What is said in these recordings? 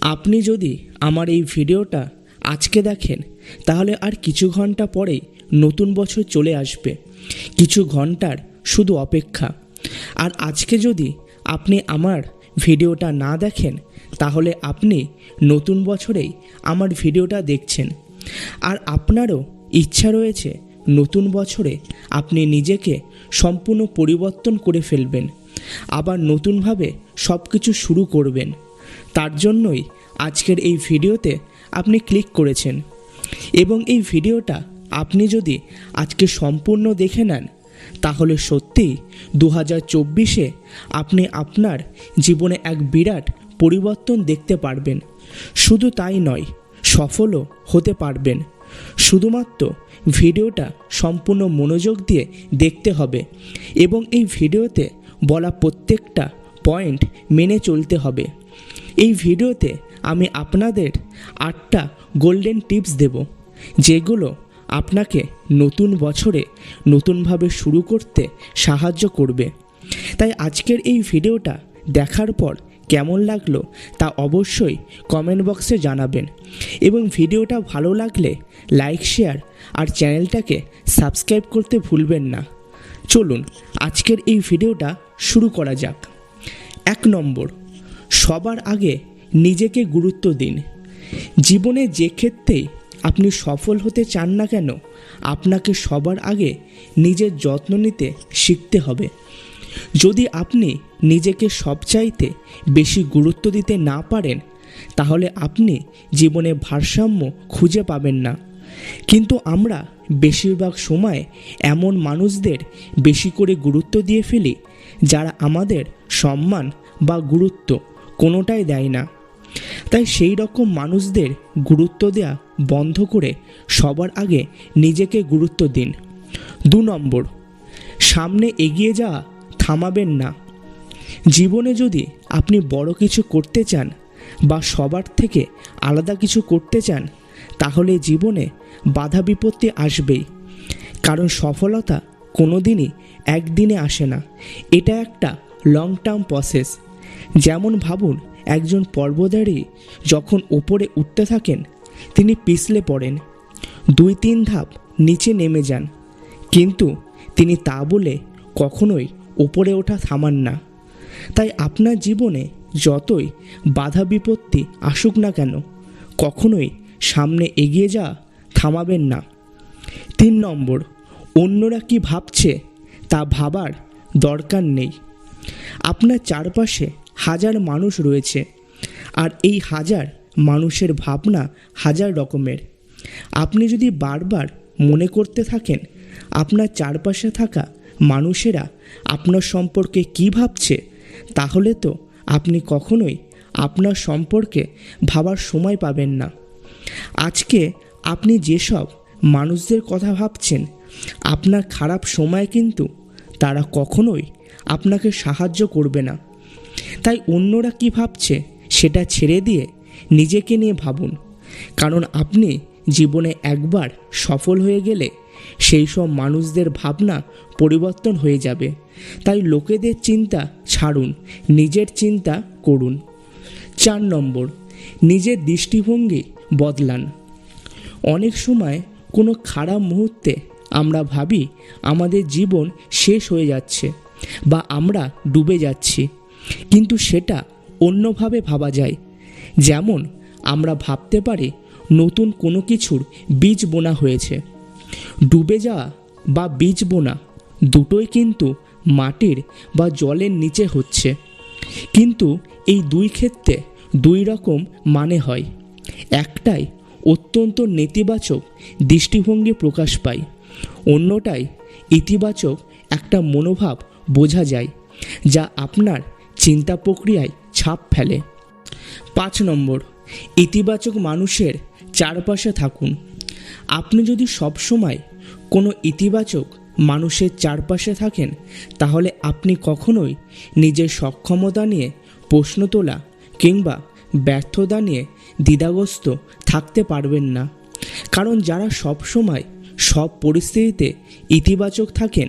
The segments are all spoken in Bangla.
আপনি যদি আমার এই ভিডিওটা আজকে দেখেন, তাহলে আর কিছু ঘণ্টা পরেই নতুন বছর চলে আসবে। কিছু ঘণ্টার শুধু অপেক্ষা। আর আজকে যদি আপনি আমার ভিডিওটা না দেখেন, তাহলে আপনি নতুন বছরেই আমার ভিডিওটা দেখছেন। আর আপনারও ইচ্ছা রয়েছে নতুন বছরে আপনি নিজেকে সম্পূর্ণ পরিবর্তন করে ফেলবেন, আবার নতুনভাবে সব কিছু শুরু করবেন। তার জন্যই আজকের এই ভিডিওতে আপনি ক্লিক করেছেন। এবং এই ভিডিওটা আপনি যদি আজকে সম্পূর্ণ দেখে নেন, তাহলে সত্যিই দু হাজার চব্বিশে আপনি আপনার জীবনে এক বিরাট পরিবর্তন দেখতে পারবেন। শুধু তাই নয়, সফলও হতে পারবেন। শুধুমাত্র ভিডিওটা সম্পূর্ণ মনোযোগ দিয়ে দেখতে হবে এবং এই ভিডিওতে বলা প্রত্যেকটা পয়েন্ট মেনে চলতে হবে। এই ভিডিওতে আমি আপনাদের আটটা গোল্ডেন টিপস দেব, যেগুলো আপনাকে নতুন বছরে নতুনভাবে শুরু করতে সাহায্য করবে। তাই আজকের এই ভিডিওটা দেখার পর কেমন লাগল তা অবশ্যই কমেন্ট বক্সে জানাবেন। এবং ভিডিওটা ভালো লাগলে লাইক শেয়ার আর চ্যানেলটাকে সাবস্ক্রাইব করতে ভুলবেন না। চলুন, আজকের এই ভিডিওটা শুরু করা যাক। এক নম্বর সবার আগে নিজেকে গুরুত্ব দিন। জীবনে যে ক্ষেত্রেই আপনি সফল হতে চান না কেন, আপনাকে সবার আগে নিজের যত্ন নিতে শিখতে হবে। যদি আপনি নিজেকে সবচাইতে বেশি গুরুত্ব দিতে না পারেন, তাহলে আপনি জীবনে ভারসাম্য খুঁজে পাবেন না। কিন্তু আমরা বেশিরভাগ সময় এমন মানুষদের বেশি করে গুরুত্ব দিয়ে ফেলি, যারা আমাদের সম্মান বা গুরুত্ব কোনোটাই দেয় না। তাই সেই রকম মানুষদের গুরুত্ব দেওয়া বন্ধ করে সবার আগে নিজেকে গুরুত্ব দিন। দু নম্বর, সামনে এগিয়ে যাওয়া থামাবেন না। জীবনে যদি আপনি বড় কিছু করতে চান বা সবার থেকে আলাদা কিছু করতে চান, তাহলে জীবনে বাধা বিপত্তি আসবেই। কারণ সফলতা কোনো দিনই একদিনে আসে না। এটা একটা লং টার্ম প্রসেস যেমন ভাবুন, একজন পর্বতারী যখন ওপরে উঠতে থাকেন, তিনি পিছলে পড়েন। দুই তিন ধাপ নিচে নেমে যান। কিন্তু তিনি তা বলে কখনোই ওপরে ওঠা থামান না। তাই আপনার জীবনে যতই বাধা বিপত্তি আসুক না কেন, কখনোই সামনে এগিয়ে যাওয়া থামাবেন না। তিন নম্বর, অন্যরা কি ভাবছে তা ভাবার দরকার নেই। আপনার চারপাশে হাজার মানুষ রয়েছে। আর এই হাজার মানুষের ভাবনা হাজার রকমের। আপনি যদি বারবার মনে করতে থাকেন, আপনার চারপাশে থাকা মানুষেরা আপনার সম্পর্কে কি ভাবছে, তাহলে তো আপনি কখনোই আপনার সম্পর্কে ভাবার সময় পাবেন না। আজকে আপনি যেসব মানুষদের কথা ভাবছেন, আপনার খারাপ সময় কিন্তু তারা কখনোই আপনাকে সাহায্য করবে না। তাই অন্যরা কি ভাবছে সেটা ছেড়ে দিয়ে নিজেকে নিয়ে ভাবুন। কারণ আপনি জীবনে একবার সফল হয়ে গেলে সেই সব মানুষদের ভাবনা পরিবর্তন হয়ে যাবে। তাই লোকেদের চিন্তা ছাড়ুন, নিজের চিন্তা করুন। চার নম্বর, নিজের দৃষ্টিভঙ্গি বদলান। অনেক সময় কোনো খারাপ মুহূর্তে আমরা ভাবি আমাদের জীবন শেষ হয়ে যাচ্ছে বা আমরা ডুবে যাচ্ছি। কিন্তু সেটা অন্যভাবে ভাবা যায়। যেমন, আমরা ভাবতে পারি নতুন কোনো কিছুর বীজ বোনা হয়েছে। ডুবে যাওয়া বা বীজ বোনা দুটোই কিন্তু মাটির বা জলের নিচে হচ্ছে। কিন্তু এই দুই ক্ষেত্রে দুই রকম মানে হয়। একটাই অত্যন্ত নেতিবাচক দৃষ্টিভঙ্গি প্রকাশ পায়। অন্যটাই ইতিবাচক একটা মনোভাব বোঝা যায়, যা আপনার চিন্তা প্রক্রিয়ায় ছাপ ফেলে। পাঁচ নম্বর, ইতিবাচক মানুষের চারপাশে থাকুন। আপনি যদি সবসময় কোনো ইতিবাচক মানুষের চারপাশে থাকেন, তাহলে আপনি কখনোই নিজের সক্ষমতা নিয়ে প্রশ্ন তোলা কিংবা ব্যর্থতা নিয়ে দ্বিধাগ্রস্ত থাকতে পারবেন না। কারণ যারা সব সময় সব পরিস্থিতিতে ইতিবাচক থাকেন,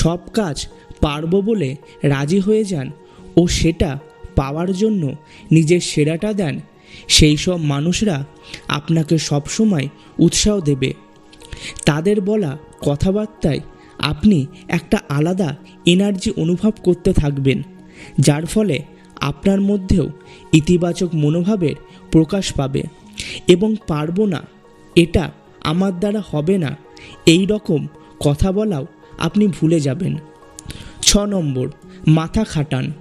সব কাজ পারব বলে রাজি হয়ে যান ও সেটা পাওয়ার জন্য নিজের সেরাটা দেন, সেই সব মানুষরা আপনাকে সবসময় উৎসাহ দেবে। তাদের বলা কথাবার্তায় আপনি একটা আলাদা এনার্জি অনুভব করতে থাকবেন, যার ফলে আপনার মধ্যেও ইতিবাচক মনোভাবের প্রকাশ পাবে এবং পারব না, এটা আমার দ্বারা হবে না, এই রকম কথা বলাও আপনি ভুলে যাবেন। ছ নম্বর, মাথা খাটান।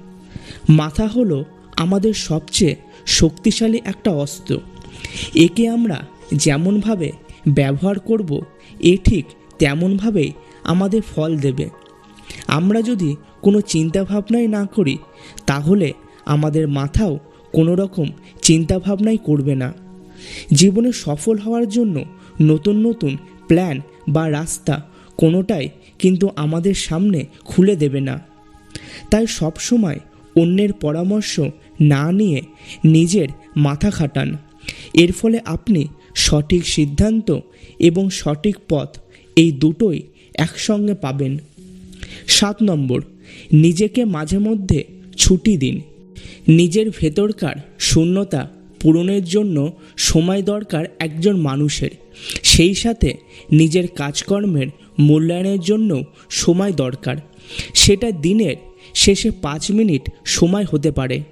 মাথা হলো আমাদের সবচেয়ে শক্তিশালী একটা অস্ত্র। একে আমরা যেমনভাবে ব্যবহার করব, এ ঠিক তেমনভাবেই আমাদের ফল দেবে। আমরা যদি কোনো চিন্তাভাবনাই না করি, তাহলে আমাদের মাথাও কোনো রকম চিন্তাভাবনাই করবে না। জীবনে সফল হওয়ার জন্য নতুন নতুন প্ল্যান বা রাস্তা কোনোটাই কিন্তু আমাদের সামনে খুলে দেবে না। তাই সবসময় অন্যের পরামর্শ না নিয়ে নিজের মাথা খাটান। এর ফলে আপনি সঠিক সিদ্ধান্ত এবং সঠিক পথ এই দুটোই একসঙ্গে পাবেন। সাত নম্বর, নিজেকে মাঝে মধ্যে ছুটি দিন। নিজের ভেতরকার শূন্যতা পূরণের জন্য সময় দরকার একজন মানুষের। সেই সাথে নিজের কাজকর্মের মূল্যায়নের জন্য সময় দরকার। সেটা দিনের শেষে পাঁচ মিনিট সময় হতে পারে।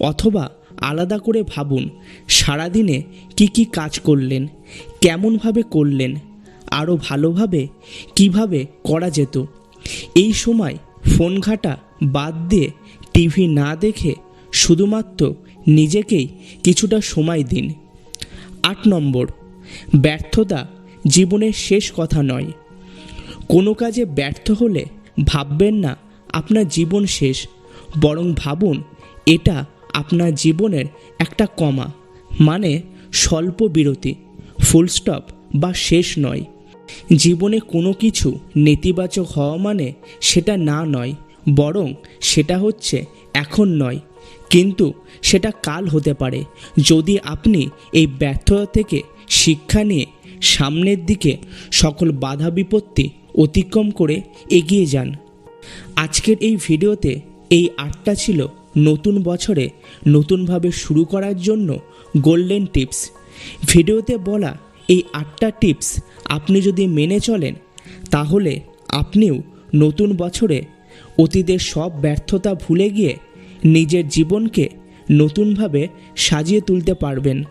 অথবা আলাদা করে ভাবুন, সারাদিনে কি কি কাজ করলেন, কেমনভাবে করলেন, আরও ভালোভাবে কীভাবে করা যেত। এই সময় ফোন ঘাটা বাদ দিয়ে টিভি না দেখে শুধুমাত্র নিজেকেই কিছুটা সময় দিন। আট নম্বর, ব্যর্থতা জীবনের শেষ কথা নয়। কোনো কাজে ব্যর্থ হলে ভাববেন না আপনার জীবন শেষ, বরং ভাবুন এটা আপনার জীবনের একটা কমা মানে স্বল্প বিরতি, ফুল স্টপ বা শেষ নয়। জীবনে কোনো কিছু নেতিবাচক হওয়া মানে সেটা না নয়, বরং সেটা হচ্ছে এখন নয়, কিন্তু সেটা কাল হতে পারে। যদি আপনি এই ব্যর্থতা থেকে শিক্ষা নিয়ে সামনের দিকে সকল বাধা বিপত্তি অতিক্রম করে এগিয়ে যান আজকের এই ভিডিওতে এই আটটা ছিল নতুন বছরে নতুনভাবে শুরু করার জন্য গোল্ডেন টিপস। ভিডিওতে বলা এই আটটা টিপস আপনি যদি মেনে চলেন, তাহলে আপনিও নতুন বছরে অতীতের সব ব্যর্থতা ভুলে গিয়ে নিজের জীবনকে নতুনভাবে সাজিয়ে তুলতে পারবেন।